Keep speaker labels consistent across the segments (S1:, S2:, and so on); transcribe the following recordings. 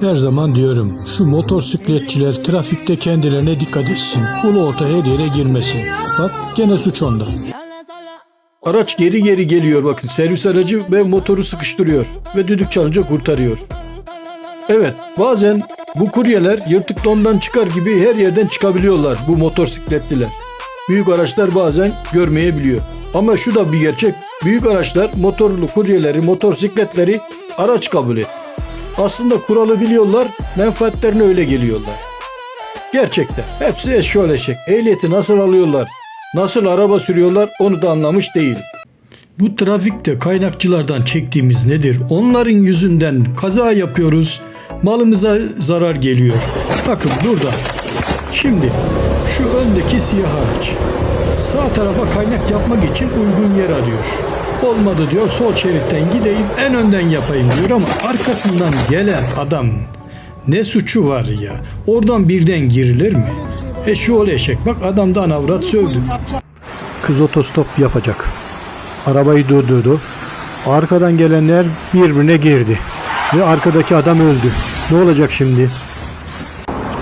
S1: Her zaman diyorum şu motosikletçiler trafikte kendilerine dikkat etsin. Ulu orta her yere girmesin. Bak gene suç onda. Araç geri geri geliyor bakın servis aracı ve motoru sıkıştırıyor ve düdük çalınca kurtarıyor. Evet bazen bu kuryeler yırtık dondan çıkar gibi her yerden çıkabiliyorlar bu motosikletliler. Büyük araçlar bazen görmeyebiliyor. Ama şu da bir gerçek. Büyük araçlar motorlu kuryeleri, motosikletleri araç kabul et. Aslında kuralı biliyorlar, menfaatlerine öyle geliyorlar. Gerçekten hepsi eşşoğlu eşek. Ehliyeti nasıl alıyorlar, nasıl araba sürüyorlar onu da anlamış değil. Bu trafikte kaynakçılardan çektiğimiz nedir? Onların yüzünden kaza yapıyoruz, malımıza zarar geliyor. Bakın burada. Şimdi şu öndeki siyah araç. Sağ tarafa kaynak yapmak için uygun yer arıyor. Olmadı diyor sol şeritten gideyim en önden yapayım diyor ama arkasından gelen adam ne suçu var ya? Oradan birden girilir mi? Eşoğlu eşek bak adamdan avrat sövdü. Kız otostop yapacak. Arabayı durdurdu. Arkadan gelenler birbirine girdi. Ve arkadaki adam öldü. Ne olacak şimdi?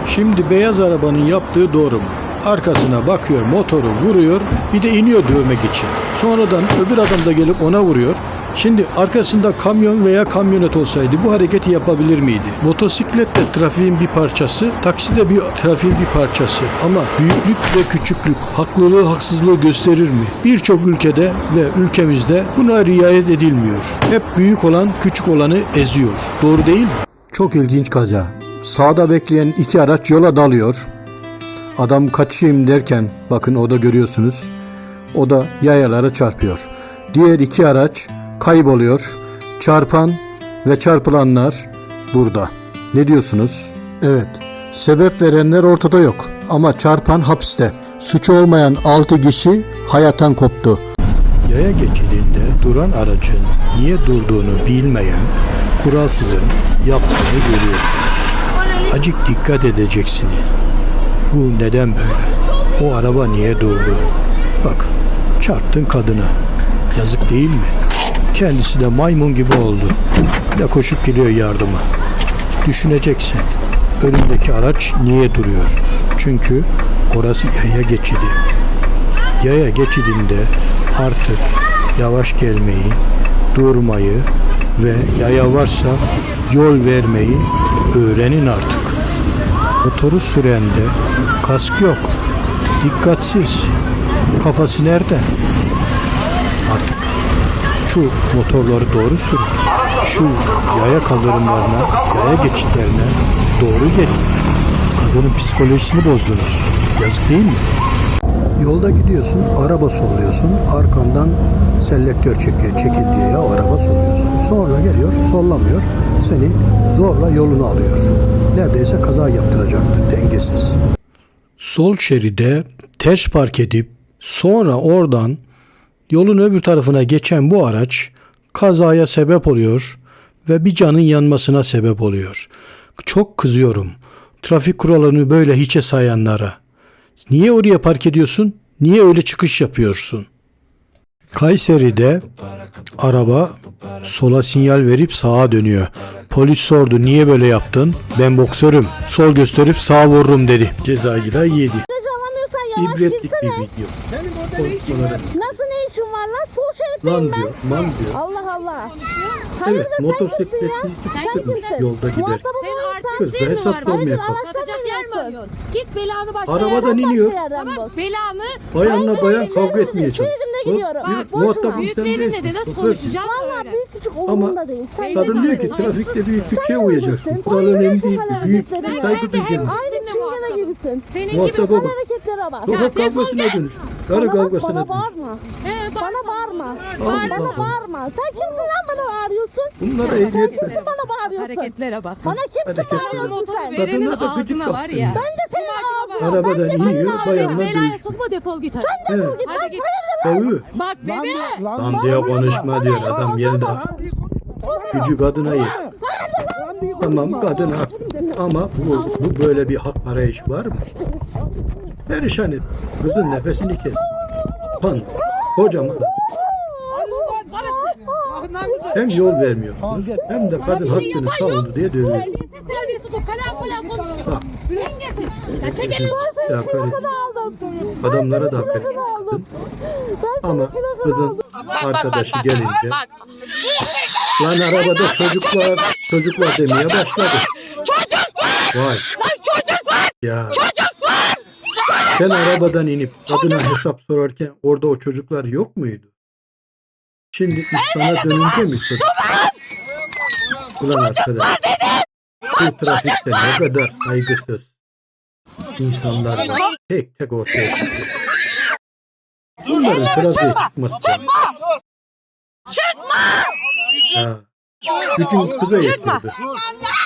S1: Şimdi beyaz arabanın yaptığı doğru mu? Arkasına bakıyor, motoru vuruyor, bir de iniyor dövmek için. Sonradan öbür adam da gelip ona vuruyor. Şimdi arkasında kamyon veya kamyonet olsaydı bu hareketi yapabilir miydi? Motosiklet de trafiğin bir parçası, taksi de bir trafiğin bir parçası. Ama büyüklük ve küçüklük haklılığı haksızlığı gösterir mi? Birçok ülkede ve ülkemizde buna riayet edilmiyor. Hep büyük olan küçük olanı eziyor. Doğru değil mi? Çok ilginç kaza. Sağda bekleyen iki araç yola dalıyor. Adam kaçayım derken bakın o da görüyorsunuz. O da yayalara çarpıyor. Diğer iki araç kayboluyor. Çarpan ve çarpılanlar burada. Ne diyorsunuz? Evet. Sebep verenler ortada yok. Ama çarpan hapiste. Suçu olmayan 6 kişi hayattan koptu. Yaya geçidinde duran aracın niye durduğunu bilmeyen kuralsızın yaptığını görüyorsunuz. Acık dikkat edeceksiniz. Bu neden böyle? O araba niye durdu? Bak, çarptın kadına. Yazık değil mi? Kendisi de maymun gibi oldu. De koşup geliyor yardıma. Düşüneceksin. Önündeki araç niye duruyor? Çünkü orası yaya geçidi. Yaya geçidinde artık yavaş gelmeyi, durmayı ve yaya varsa yol vermeyi öğrenin artık. Motoru sürende kask yok. Dikkatsiz. Kafası nerede? Artık şu motorları doğru sürün. Şu yaya kaldırımlarına, yaya geçitlerine doğru gelin. Kadının psikolojisini bozdunuz. Yazık değil mi? Yolda gidiyorsun, araba solluyorsun, arkandan selektör çekiyor, çekil diye ya araba solluyorsun. Sonra geliyor, sollamıyor, seni zorla yolunu alıyor. Neredeyse kaza yaptıracaktı, dengesiz. Sol şeride ters park edip sonra oradan yolun öbür tarafına geçen bu araç kazaya sebep oluyor ve bir canın yanmasına sebep oluyor. Çok kızıyorum trafik kurallarını böyle hiçe sayanlara. Niye oraya park ediyorsun? Niye öyle çıkış yapıyorsun? Kayseri'de araba sola sinyal verip sağa dönüyor. Polis sordu niye böyle yaptın? Ben boksörüm. Sol gösterip sağ vururum dedi. Cezayı da yedi.
S2: Yavaş
S1: İbretlik bir video.
S3: Senin orada ne işin var?
S2: Nasıl işin var lan? Sol şeritteyim
S1: Lan
S2: ben.
S1: diyor, man diyor.
S2: Allah Allah.
S1: Evet,
S2: Hayırdır sen
S1: motosikletli
S2: kimsin ya? Sen kimsin?
S1: yolda gider.
S2: Muhatabım
S3: Senin
S2: sen.
S1: Kız
S3: artistin mi var?
S1: sormaya
S2: Hayırdır,
S3: Satacak yer mi
S2: yapıyorsun?
S3: arıyorsun? Git belanı başka
S1: Arabadan
S3: yerden
S1: iniyor.
S3: bak. Tamam belanı.
S1: Bayanla bayan
S2: Ben de
S1: kavga etmeye çalışıyor. Bak,
S2: gidiyorum.
S1: büyük
S2: Boşuna.
S1: muhatabın sen
S3: Büyüklerinle
S1: değilsin.
S3: de nasıl
S1: şoförsün.
S3: konuşacağım
S2: Valla büyük küçük
S1: Ama
S2: umurumda değil. Sen
S1: Kadın diyor ki trafikte
S3: saygısızsın.
S1: büyüklükçe
S2: Sen
S1: uyacaksın. Kuralın en
S2: Hayır,
S1: değil.
S2: hayır,
S1: Büyük
S2: hayır.
S1: saygı
S3: Ben de
S1: duyacaksın.
S2: Aynı çingene
S3: muhatabım.
S2: gibisin.
S3: Senin gibi
S1: Muhataba bak.
S2: hareketlere bak.
S1: Sokak
S3: defol
S1: kavgasına dönüş. Karı
S2: Bana bak,
S1: kavgasına
S2: bana
S1: dönüş.
S2: bağırma.
S3: He,
S2: Bana bağırma.
S1: Allah
S2: Bana
S1: Allah.
S2: bağırma. Sen kimsin lan bana bağırıyorsun?
S1: Bunlara
S2: Sen
S1: ehliyet ver.
S2: kimsin bana bağırıyorsun?
S3: Hareketlere bak.
S2: Bana kimsin
S1: Hareketlere
S2: bağırıyorsun sen?
S3: verenin
S1: Kadına da
S3: ağzına var ya.
S2: Ben de senin
S3: Cumacıma
S2: ağzına.
S1: Arabadan
S2: Ben
S1: iniyor, bayanla.
S3: Belaya sokma defol git hadi.
S1: Evet.
S2: Git lan,
S3: Hadi git.
S1: Dövü.
S3: Bak bebe.
S1: Lan diye konuşma diyor adam yerinde. Gücü kadına yer. Tamam kadın haklı. Ama bu, bu böyle bir hak arayış var mı? Perişan et. Kızın nefesini kes. Pan. Kocaman. Hem yol vermiyorsunuz hem de kadın hakkını savundu diye dövüyor.
S3: Terbiyesiz. Dengesiz. Ya çek elini.
S1: Ya. Adamlara da hakaret ettin. Ama kızın arkadaşı gelince lan arabada çocuk var, çocuk var demeye başladı. Vay. Ya. Sen arabadan inip adına hesap sorarken orada o çocuklar yok muydu? Şimdi iş sana dönünce mi çocuk? Ulan arkadaş. Bu trafikte ne kadar saygısız insanlar. Tek tek ortaya çıkıyor. Bunların trafiğe çıkması lazım. Ha. Gücün kıza yetirdi.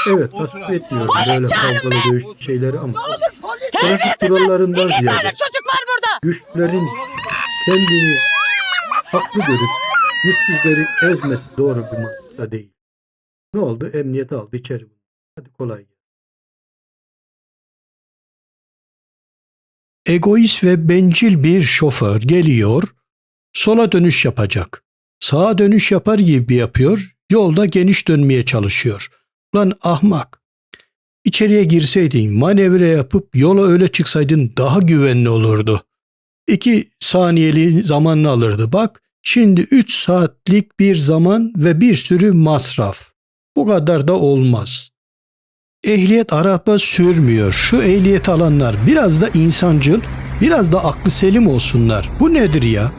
S1: Evet tasvip etmiyorum böyle kavgalı dövüşlü şeyleri ama trafik kurallarından ziyade güçlerin kendini haklı görüp güçsüzleri ezmesi doğru bir mantıkta değil. Ne oldu? Emniyet aldı içeri. Hadi kolay gelsin. Egoist ve bencil bir şoför geliyor, sola dönüş yapacak. Sağa dönüş yapar gibi yapıyor, yolda geniş dönmeye çalışıyor. Lan ahmak! İçeriye girseydin, manevra yapıp yola öyle çıksaydın daha güvenli olurdu. İki saniyeli zamanını alırdı. Bak, şimdi üç saatlik bir zaman ve bir sürü masraf. Bu kadar da olmaz. Ehliyet araba sürmüyor. Şu ehliyet alanlar biraz da insancıl, biraz da aklı selim olsunlar. Bu nedir ya?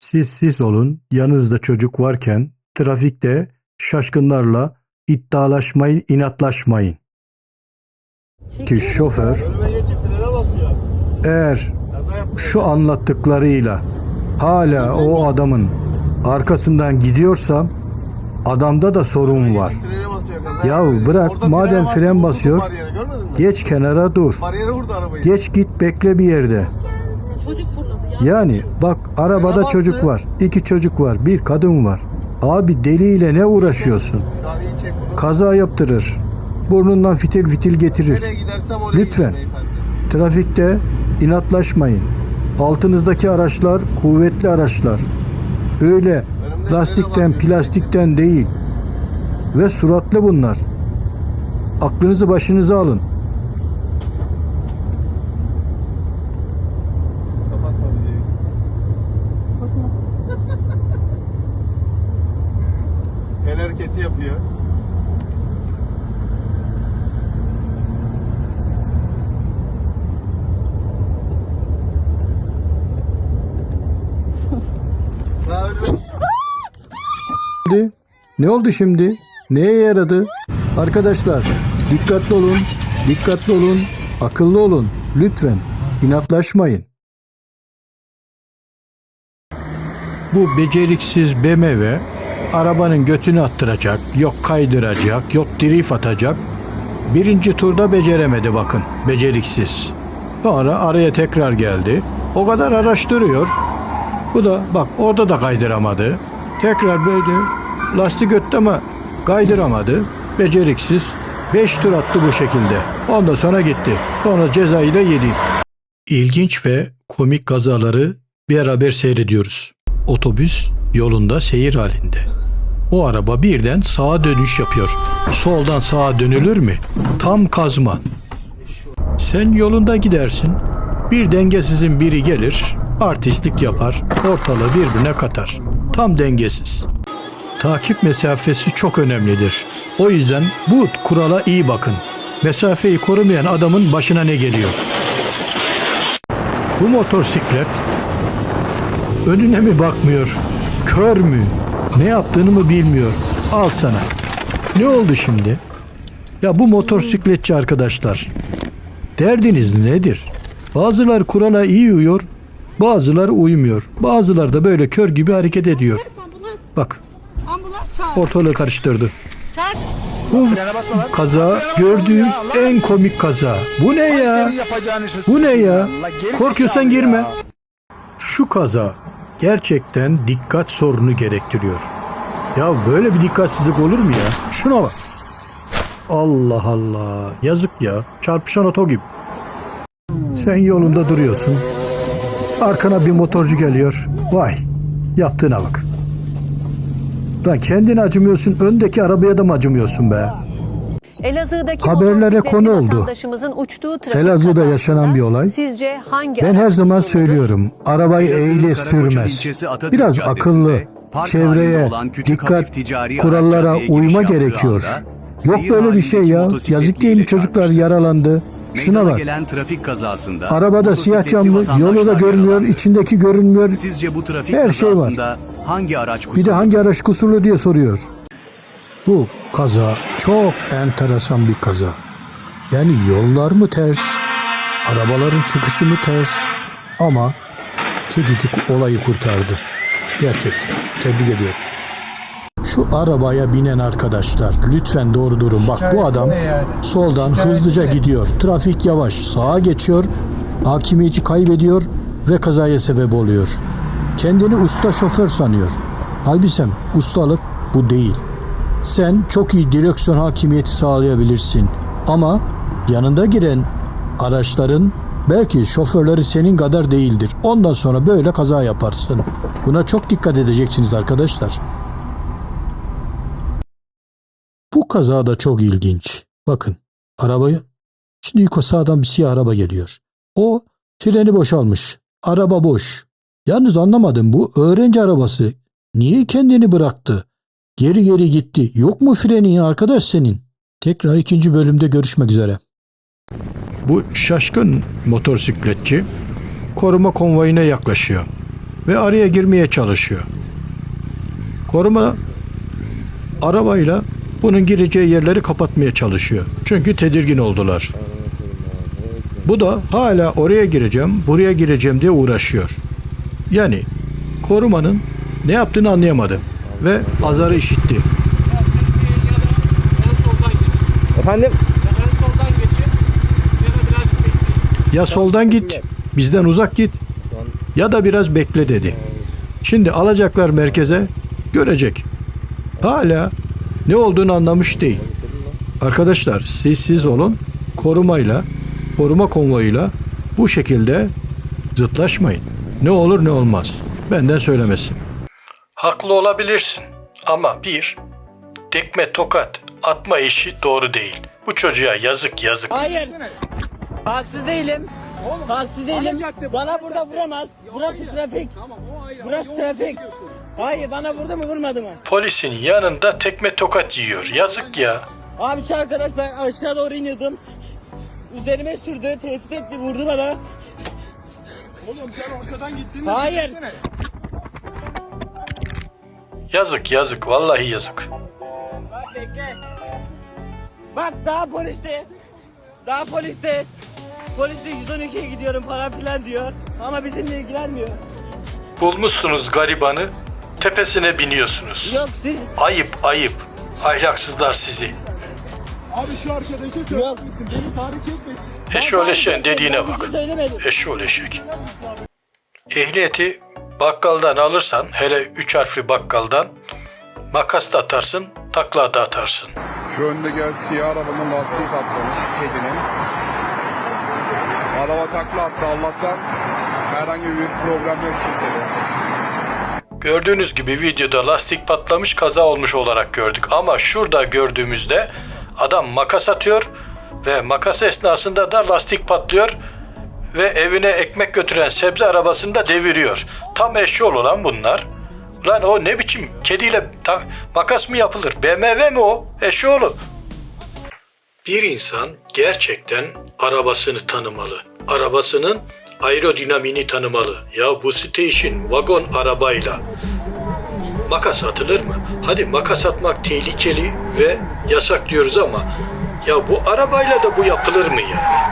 S1: Siz siz olun, yanınızda çocuk varken trafikte şaşkınlarla iddialaşmayın, inatlaşmayın. Ki şoför eğer
S4: Kaza yaptı.
S1: şu anlattıklarıyla hala o adamın arkasından gidiyorsam adamda da sorun var. Yahu bırak,
S4: Orada
S1: madem fren basıyor? Geç kenara dur.
S4: Bariyere vurdu arabayı.
S1: Geç git bekle bir yerde.
S3: Çocuk fırladı ya.
S1: Yani bak arabada çocuk var. iki çocuk var. Bir kadın var. Abi deliyle ne uğraşıyorsun? Kaza yaptırır. Burnundan fitil fitil getirir. Lütfen. Trafikte inatlaşmayın. Altınızdaki araçlar kuvvetli araçlar. Öyle lastikten plastikten değil. Ve suratlı bunlar. Aklınızı başınıza alın.
S4: Kapatma videoyu. El hareketi yapıyor. Daha önüme
S1: Şimdi ne oldu şimdi? Neye yaradı? Arkadaşlar dikkatli olun, dikkatli olun, akıllı olun. Lütfen inatlaşmayın. Bu beceriksiz BMW arabanın götünü attıracak, yok kaydıracak, yok drift atacak. Birinci turda beceremedi bakın, beceriksiz. Sonra araya tekrar geldi. O kadar araştırıyor. Bu da bak orada da kaydıramadı. Tekrar böyle lastik öttü ama kaydıramadı. Beceriksiz. 5 tur attı bu şekilde. Ondan sonra gitti. Sonra cezayı da yedi. İlginç ve komik kazaları beraber seyrediyoruz. Otobüs yolunda seyir halinde. O araba birden sağa dönüş yapıyor. Soldan sağa dönülür mü? Tam kazma. Sen yolunda gidersin. Bir dengesizin biri gelir, artistlik yapar, ortalığı birbirine katar. Tam dengesiz. Takip mesafesi çok önemlidir. O yüzden bu kurala iyi bakın. Mesafeyi korumayan adamın başına ne geliyor? Bu motosiklet önüne mi bakmıyor? Kör mü? Ne yaptığını mı bilmiyor? Al sana. Ne oldu şimdi? Ya bu motosikletçi arkadaşlar Derdiniz nedir? Bazılar kurala iyi uyuyor, bazıları uymuyor. Bazıları da böyle kör gibi hareket ediyor. Bak, ortalığı karıştırdı. Bu kaza gördüğüm en komik kaza. Bu ne ya? Bu ne ya? Korkuyorsan girme. Şu kaza gerçekten dikkat sorunu gerektiriyor. Ya böyle bir dikkatsizlik olur mu ya? Şuna bak. Allah Allah. Yazık ya. Çarpışan oto gibi. Sen yolunda duruyorsun. Arkana bir motorcu geliyor. Vay. Yaptığına bak. Lan kendine acımıyorsun. Öndeki arabaya da mı acımıyorsun be?
S5: Elazığ'daki
S1: Haberlere konu oldu.
S5: uçtuğu trafik
S1: Elazığ'da yaşanan bir olay.
S5: Sizce hangi
S1: Ben her zaman söylüyorum. Arabayı
S6: Karakoçuk
S1: sürmez. Biraz akıllı, çevreye dikkat, kurallara uyma gerekiyor. Yok böyle bir şey ya. Yazık değil mi çocuklar
S6: çarpıştı.
S1: yaralandı. Şuna bak.
S6: gelen trafik kazasında
S1: Arabada siyah camlı, yolu da görmüyor,
S6: yaralandı.
S1: içindeki görünmüyor.
S6: Sizce bu trafik
S1: Her şey var.
S6: Hangi araç
S1: Bir de
S6: kusurlu?
S1: hangi araç kusurlu diye soruyor. Bu kaza çok enteresan bir kaza. Yani yollar mı ters, arabaların çıkışı mı ters ama çekici olayı kurtardı. Gerçekten tebrik ediyorum. Şu arabaya binen arkadaşlar lütfen doğru durun. Bak bu adam soldan hızlıca gidiyor. Trafik yavaş sağa geçiyor. Hakimiyeti kaybediyor ve kazaya sebep oluyor. Kendini usta şoför sanıyor. Halbuki ustalık bu değil. Sen çok iyi direksiyon hakimiyeti sağlayabilirsin. Ama yanında giren araçların belki şoförleri senin kadar değildir. Ondan sonra böyle kaza yaparsın. Buna çok dikkat edeceksiniz arkadaşlar. Bu kaza da çok ilginç. Bakın arabayı şimdi yukarı sağdan bir siyah araba geliyor. O freni boşalmış. Araba boş. Yalnız anlamadım bu öğrenci arabası niye kendini bıraktı? Geri geri gitti. Yok mu frenin arkadaş senin? Tekrar ikinci bölümde görüşmek üzere. Bu şaşkın motosikletçi koruma konvoyuna yaklaşıyor ve araya girmeye çalışıyor. Koruma arabayla bunun gireceği yerleri kapatmaya çalışıyor. Çünkü tedirgin oldular. Bu da hala oraya gireceğim, buraya gireceğim diye uğraşıyor. Yani korumanın ne yaptığını anlayamadım ve azarı işitti.
S4: Efendim?
S1: Ya soldan git, bizden uzak git ya da biraz bekle dedi. Şimdi alacaklar merkeze, görecek. Hala ne olduğunu anlamış değil. Arkadaşlar siz siz olun, korumayla, koruma konvoyuyla bu şekilde zıtlaşmayın. Ne olur ne olmaz. Benden söylemesin. Haklı olabilirsin ama bir, tekme tokat atma işi doğru değil. Bu çocuğa yazık yazık.
S7: Hayır. Haksız değilim. Haksız değilim. Bana burada vuramaz. Burası trafik. Burası trafik. Hayır bana vurdu mu vurmadı mı?
S1: Polisin yanında tekme tokat yiyor. Yazık ya.
S7: Abi şu arkadaş ben aşağı doğru iniyordum. Üzerime sürdü, tehdit etti, vurdu bana.
S4: Oğlum sen arkadan gittin
S7: Hayır.
S1: Yazık yazık vallahi yazık.
S7: Bak bekle. Bak daha poliste. Daha poliste. Poliste 112'ye gidiyorum falan filan diyor. Ama bizimle ilgilenmiyor.
S1: Bulmuşsunuz garibanı tepesine biniyorsunuz.
S7: Yok siz
S1: Ayıp ayıp. Ahlaksızlar sizi.
S4: Abi şu arkadaşa söylemişsin. Beni tahrik etmesin.
S1: Eşoleşen dediğine bak. Eşoleşek. Ehliyeti bakkaldan alırsan hele üç harfli bakkaldan makas da atarsın takla da atarsın.
S4: Şu önde gel siyah arabanın lastiği patlamış. Kedinin. Araba takla attı Allah'tan. Herhangi bir problem yok kimsede.
S1: Gördüğünüz gibi videoda lastik patlamış kaza olmuş olarak gördük. Ama şurada gördüğümüzde adam makas atıyor ve makas esnasında da lastik patlıyor ve evine ekmek götüren sebze arabasını da deviriyor. Tam eşyol olan bunlar. Lan o ne biçim kediyle makas mı yapılır? BMW mi o? Eşyolu. Bir insan gerçekten arabasını tanımalı. Arabasının aerodinamini tanımalı. Ya bu station vagon arabayla makas atılır mı? Hadi makas atmak tehlikeli ve yasak diyoruz ama ya bu arabayla da bu yapılır mı ya?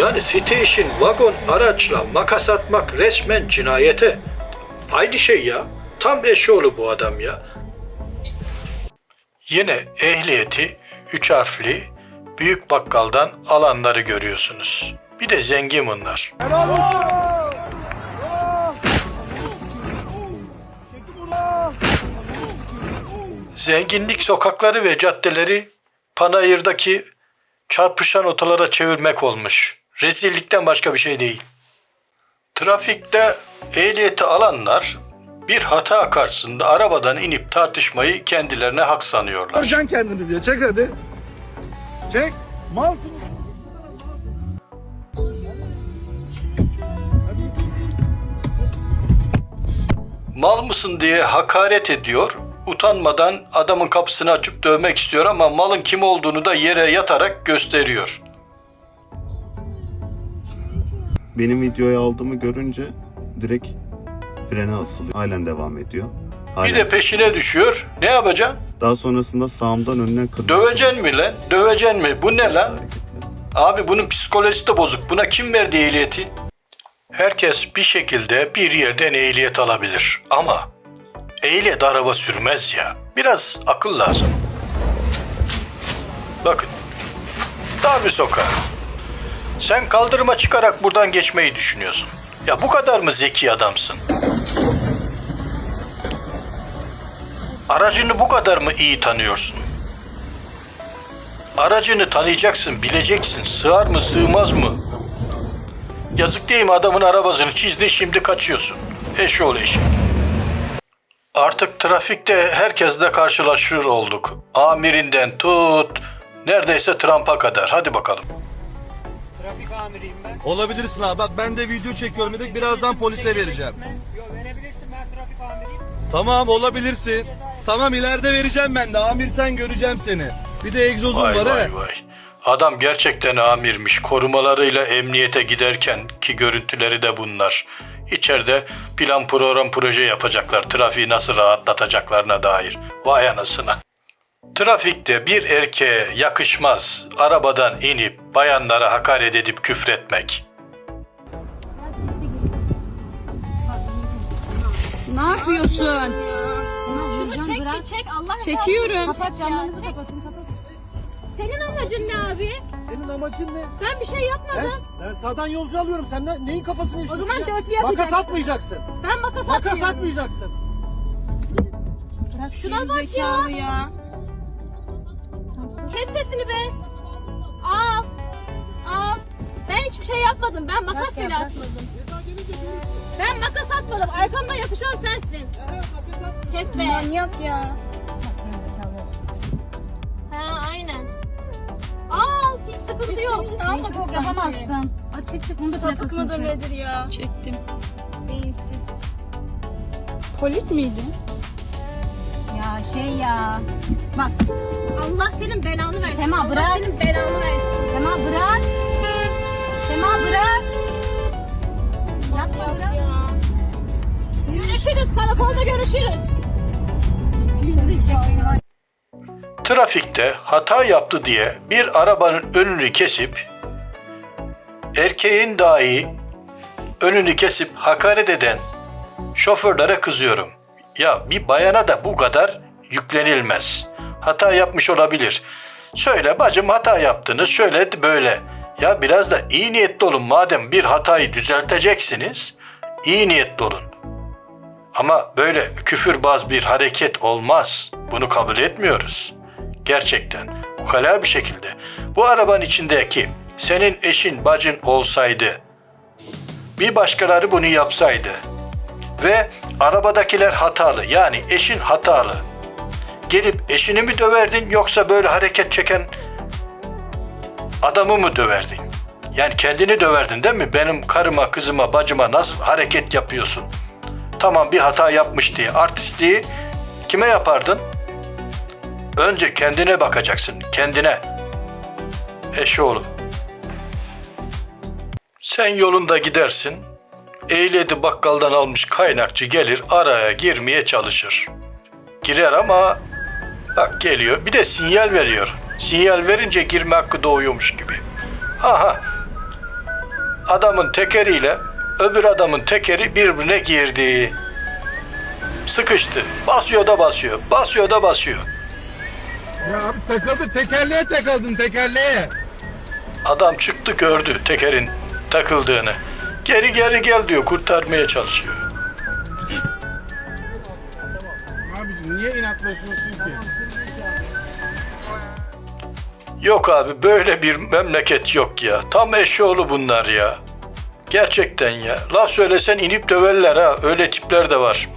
S1: Yani station vagon araçla makas atmak resmen cinayete. Aynı şey ya. Tam eşoğlu bu adam ya. Yine ehliyeti üç harfli büyük bakkaldan alanları görüyorsunuz. Bir de zengin bunlar. Zenginlik sokakları ve caddeleri Panayır'daki çarpışan otolara çevirmek olmuş. Rezillikten başka bir şey değil. Trafikte ehliyeti alanlar bir hata karşısında arabadan inip tartışmayı kendilerine hak sanıyorlar.
S4: Sen kendini diyor. Çek hadi. Çek. Malsın.
S1: Mal mısın diye hakaret ediyor. Utanmadan adamın kapısını açıp dövmek istiyor ama malın kim olduğunu da yere yatarak gösteriyor.
S8: Benim videoyu aldığımı görünce direkt frene asılıyor. Halen devam ediyor. Halen.
S1: Bir de peşine düşüyor. Ne yapacaksın?
S8: Daha sonrasında sağımdan önüne kırıyor.
S1: Döveceksin mi lan? Döveceksin mi? Bu ne lan? Abi bunun psikolojisi de bozuk. Buna kim verdi ehliyeti? Herkes bir şekilde bir yerden ehliyet alabilir. Ama ehliyet araba sürmez ya. Biraz akıl lazım. Bakın. Dar bir sokağa. Sen kaldırıma çıkarak buradan geçmeyi düşünüyorsun. Ya bu kadar mı zeki adamsın? Aracını bu kadar mı iyi tanıyorsun? Aracını tanıyacaksın, bileceksin. Sığar mı, sığmaz mı? Yazık değil mi adamın arabasını çizdin şimdi kaçıyorsun. Eşoğlu eşek. Artık trafikte herkesle karşılaşır olduk. Amirinden tut, neredeyse Trump'a kadar. Hadi bakalım.
S7: Trafik amiriyim ben.
S9: Olabilirsin abi. Bak ben de video çekiyorum dedik. Birazdan polise vereceğim.
S7: Yok verebilirsin ben trafik amiriyim.
S9: Tamam olabilirsin. Tamam ileride vereceğim ben de. Amir sen göreceğim seni. Bir de egzozun
S1: Vay
S9: var
S1: vay
S9: he.
S1: vay. Adam gerçekten amirmiş. Korumalarıyla emniyete giderken ki görüntüleri de bunlar. İçeride plan program proje yapacaklar. Trafiği nasıl rahatlatacaklarına dair. Vay anasına. Trafikte bir erkeğe yakışmaz arabadan inip bayanlara hakaret edip küfretmek.
S3: Ne yapıyorsun?
S2: Şunu çek çek Allah
S3: Çekiyorum.
S2: Kapat camlarınızı kapatın kapatın. Senin amacın ne abi?
S10: Senin amacın ne?
S2: Ben bir şey
S10: Ben,
S2: yapmadım.
S10: ben sağdan yolcu alıyorum. Sen ne- neyin kafasını yaşıyorsun
S2: zaman
S10: ya?
S2: dörtlü yapacaksın.
S10: Makas atmayacaksın.
S2: Ben makas
S10: Makas
S2: atmıyorum.
S10: atmayacaksın.
S3: Bırak
S2: Şuna bak ya.
S3: ya.
S2: Kes sesini be. Al. Al. Ben hiçbir şey yapmadım. Ben makas bile atmadım. Ben makas atmadım. Arkamda yapışan sensin. Kes be.
S3: Manyak ya.
S2: Hiç sıkıntı yok.
S3: Ne yapmak yapamazsın. Aç çek çek. Bunu da
S2: Sapık mıdır
S3: plakasını çek.
S2: nedir ya?
S3: Çektim.
S2: Beyinsiz.
S3: Polis miydi? Ya şey ya. Bak
S2: Allah senin belanı versin.
S3: Sema,
S2: Allah
S3: bırak.
S2: senin belanı versin.
S3: Sema bırak. Sema bırak. Yapma
S2: Bak
S3: bırak.
S2: ya. Görüşürüz. Karakolda görüşürüz.
S1: Trafikte hata yaptı diye bir arabanın önünü kesip erkeğin dahi önünü kesip hakaret eden şoförlere kızıyorum. Ya bir bayana da bu kadar yüklenilmez. Hata yapmış olabilir. Söyle bacım hata yaptınız şöyle böyle. Ya biraz da iyi niyetli olun madem bir hatayı düzelteceksiniz. iyi niyetli olun. Ama böyle küfürbaz bir hareket olmaz. Bunu kabul etmiyoruz. Gerçekten ukala bir şekilde. Bu arabanın içindeki senin eşin bacın olsaydı, bir başkaları bunu yapsaydı ve arabadakiler hatalı yani eşin hatalı. Gelip eşini mi döverdin yoksa böyle hareket çeken adamı mı döverdin? Yani kendini döverdin değil mi? Benim karıma, kızıma, bacıma nasıl hareket yapıyorsun? Tamam bir hata yapmış diye artistliği kime yapardın? Önce kendine bakacaksın, kendine. Eşoğlu. Sen yolunda gidersin. Ehliyeti bakkaldan almış kaynakçı gelir araya girmeye çalışır. Girer ama bak geliyor bir de sinyal veriyor. Sinyal verince girme hakkı doğuyormuş gibi. Aha adamın tekeriyle öbür adamın tekeri birbirine girdi. Sıkıştı. Basıyor da basıyor. Basıyor da basıyor.
S4: Ya abi takıldı. Tekerleğe takıldın tekerleğe.
S1: Adam çıktı gördü tekerin takıldığını. Geri geri gel diyor kurtarmaya çalışıyor.
S4: Abicim niye inatlaşıyorsun ki?
S1: Yok abi böyle bir memleket yok ya. Tam eşoğlu bunlar ya. Gerçekten ya. Laf söylesen inip döverler ha. Öyle tipler de var.